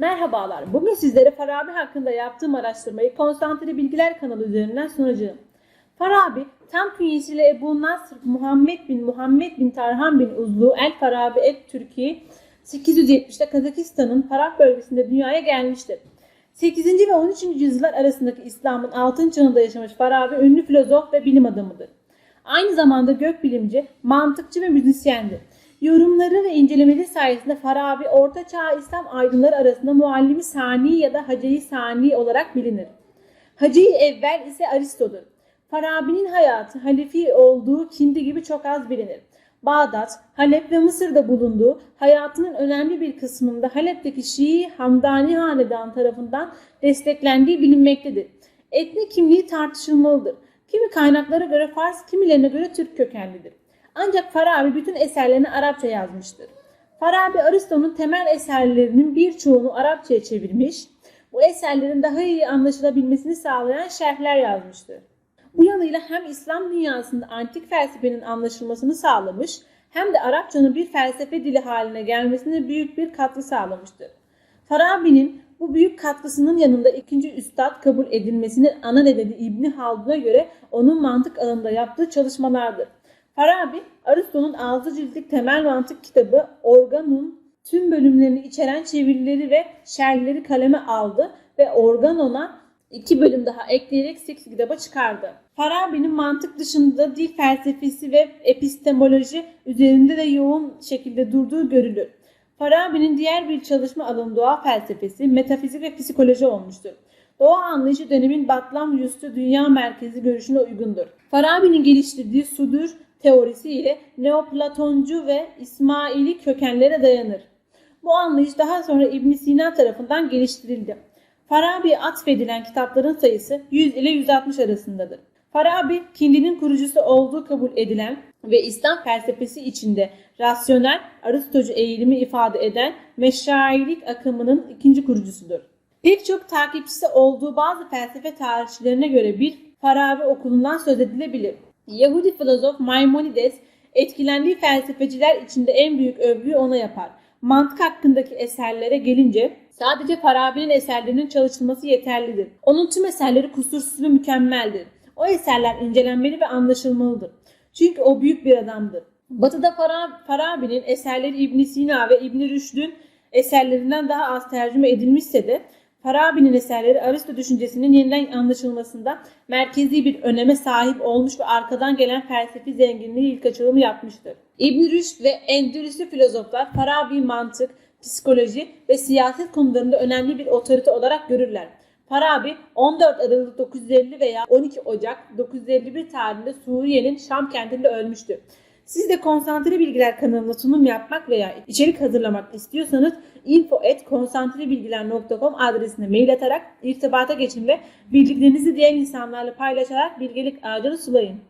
Merhabalar. Bugün sizlere Farabi hakkında yaptığım araştırmayı Konsantre Bilgiler kanalı üzerinden sunacağım. Farabi, tam künyesiyle Ebu Nasr Muhammed bin Muhammed bin Tarhan bin Uzlu El Farabi et Türkiye 870'te Kazakistan'ın Farah bölgesinde dünyaya gelmiştir. 8. ve 13. yüzyıllar arasındaki İslam'ın altın çağında yaşamış Farabi ünlü filozof ve bilim adamıdır. Aynı zamanda gökbilimci, mantıkçı ve müzisyendi. Yorumları ve incelemeleri sayesinde Farabi Orta Çağ İslam aydınları arasında muallimi sani ya da hacı sani olarak bilinir. hacı evvel ise Aristo'dur. Farabi'nin hayatı halifi olduğu kindi gibi çok az bilinir. Bağdat, Halep ve Mısır'da bulunduğu hayatının önemli bir kısmında Halep'teki Şii Hamdani Hanedan tarafından desteklendiği bilinmektedir. Etnik kimliği tartışılmalıdır. Kimi kaynaklara göre Fars, kimilerine göre Türk kökenlidir. Ancak Farabi bütün eserlerini Arapça yazmıştır. Farabi Aristo'nun temel eserlerinin birçoğunu Arapçaya çevirmiş, bu eserlerin daha iyi anlaşılabilmesini sağlayan şerhler yazmıştır. Bu yanıyla hem İslam dünyasında antik felsefenin anlaşılmasını sağlamış hem de Arapçanın bir felsefe dili haline gelmesine büyük bir katkı sağlamıştır. Farabi'nin bu büyük katkısının yanında ikinci üstad kabul edilmesinin ana nedeni İbni Haldun'a göre onun mantık alanında yaptığı çalışmalardır. Farabi, Aristo'nun 6 ciltlik temel mantık kitabı Organum tüm bölümlerini içeren çevirileri ve şerhleri kaleme aldı ve Organon'a iki bölüm daha ekleyerek 8 kitaba çıkardı. Farabi'nin mantık dışında dil felsefesi ve epistemoloji üzerinde de yoğun şekilde durduğu görülür. Farabi'nin diğer bir çalışma alanı doğa felsefesi, metafizik ve psikoloji olmuştur. Doğa anlayışı dönemin Batlam Yüstü dünya merkezi görüşüne uygundur. Farabi'nin geliştirdiği sudur teorisi ile Neoplatoncu ve İsmaili kökenlere dayanır. Bu anlayış daha sonra İbn Sina tarafından geliştirildi. Farabi'ye atfedilen kitapların sayısı 100 ile 160 arasındadır. Farabi, Kindi'nin kurucusu olduğu kabul edilen ve İslam felsefesi içinde rasyonel Aristocu eğilimi ifade eden meşayilik akımının ikinci kurucusudur. Pek çok takipçisi olduğu bazı felsefe tarihçilerine göre bir Farabi okulundan söz edilebilir. Yahudi filozof Maimonides etkilendiği felsefeciler içinde en büyük övgüyü ona yapar. Mantık hakkındaki eserlere gelince sadece Farabi'nin eserlerinin çalışılması yeterlidir. Onun tüm eserleri kusursuz ve mükemmeldir. O eserler incelenmeli ve anlaşılmalıdır. Çünkü o büyük bir adamdır. Batı'da Farabi'nin eserleri İbn Sina ve İbn Rüşd'ün eserlerinden daha az tercüme edilmişse de Farabi'nin eserleri Aristo düşüncesinin yeniden anlaşılmasında merkezi bir öneme sahip olmuş ve arkadan gelen felsefi zenginliği ilk açılımı yapmıştır. İbn Rüşd ve Endülüs'lü filozoflar Farabi mantık, psikoloji ve siyaset konularında önemli bir otorite olarak görürler. Farabi 14 Aralık 950 veya 12 Ocak 951 tarihinde Suriye'nin Şam kentinde ölmüştür. Siz de konsantre bilgiler kanalına sunum yapmak veya içerik hazırlamak istiyorsanız info@konsantrebilgiler.com adresine mail atarak irtibata geçin ve bildiklerinizi diğer insanlarla paylaşarak bilgelik ağacını sulayın.